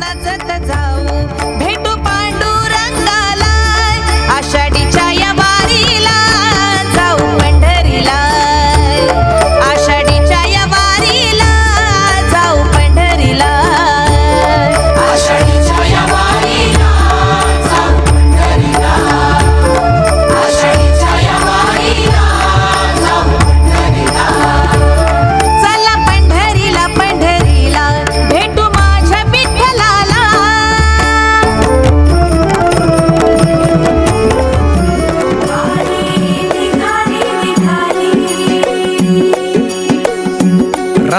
that's it, that's all.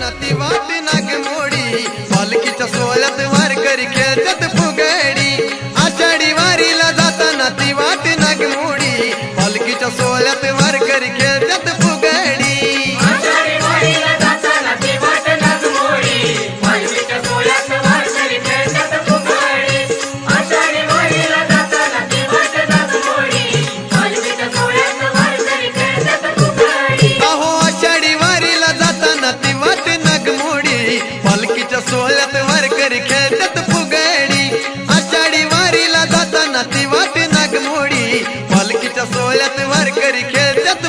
वारीला वाटी नाग मोडी. पालखीच्या सोहळ्यात वारकरी खेळतात फुगडी. आषाढी वारीला जाताना ती वाटी नाग मोडी. पालखीच्या सोहळ्यात वारकरी खेळ घडमोडी पालखीच्या सोहळ्यात वारकरी खेळतात फुगडी. आषाढी वारीला जाताना ती वाट नागमोडी पालखीच्या सोहळ्यात वारकरी खेळतात